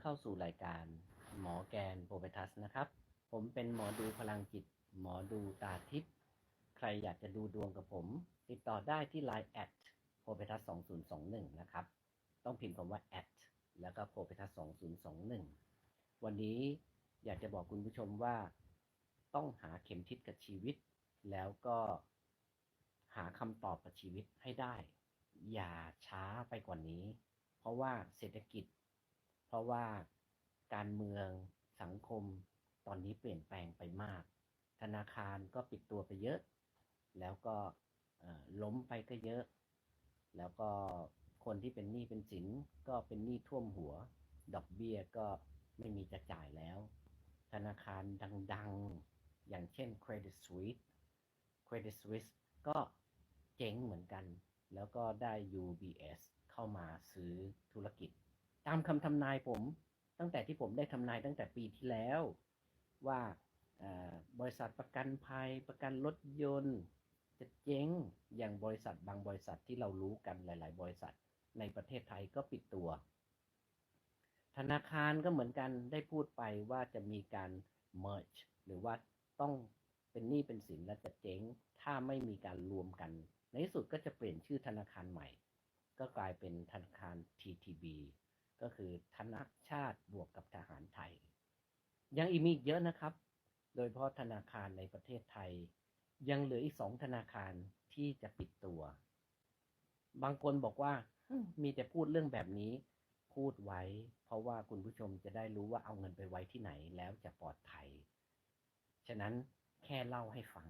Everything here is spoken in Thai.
เข้าสู่รายการหมอแกนโปรเปทัสนะครับ ผมเป็นหมอดูพลังจิต หมอดูตาทิพย์ใครอยากจะดูดวงกับผม ติดต่อได้ที่ Line แอดโปรเปทัส2021นะครับ ต้องพิมพ์คำว่าแอดแล้วก็โปรเปทัส2021วันนี้อยากจะบอกคุณผู้ชมว่า ต้องหาเข็มทิศกับชีวิต แล้วก็หาคำตอบกับชีวิตให้ได้ อย่าช้าไปกว่านี้ เพราะว่าเศรษฐกิจ เพราะว่าการเมืองสังคมตอนนี้เปลี่ยนแปลงไปมาก ธนาคารก็ปิดตัวไปเยอะ แล้วก็ล้มไปก็เยอะ แล้วก็คนที่เป็นหนี้เป็นสินก็เป็นหนี้ท่วมหัว ดอกเบี้ยก็ไม่มีจะจ่ายแล้ว ธนาคารดังๆ อย่างเช่น Credit Suisse Credit Suisse ก็เจ๊งเหมือนกัน แล้วก็ได้ UBS เข้ามาซื้อธุรกิจามคำทำนายผม ตั้งแต่ที่ผมได้ทำนายตั้งแต่ปีที่แล้ว ว่าบริษัทประกันภัย ประกันรถยนต์ จะเจ๊งอย่างบริษัทบางบริษัทที่เรารู้กันหลาย ๆ บริษัทในประเทศไทยก็ปิดตัว ธนาคารก็เหมือนกันได้พูดไปว่าจะมีการ merge หรือว่าต้องเป็นหนี้เป็นสินและจะเจ๊ง ถ้าไม่มีการรวมกัน ในที่สุดก็จะเปลี่ยนชื่อธนาคารใหม่ ก็กลายเป็นธนาคาร TTB ก็คือธนาชาติบวกกับทหารไทย ยังอีกมีอีกเยอะนะครับ โดยเฉพาะธนาคารในประเทศไทย ยังเหลืออีกสองธนาคารที่จะปิดตัว บางคนบอกว่าอืมมีแต่พูดเรื่องแบบนี้ พูดไว้ เพราะว่าคุณผู้ชมจะได้รู้ว่าเอาเงินไปไว้ที่ไหนแล้วจะปลอดภัย ฉะนั้นแค่เล่าให้ฟัง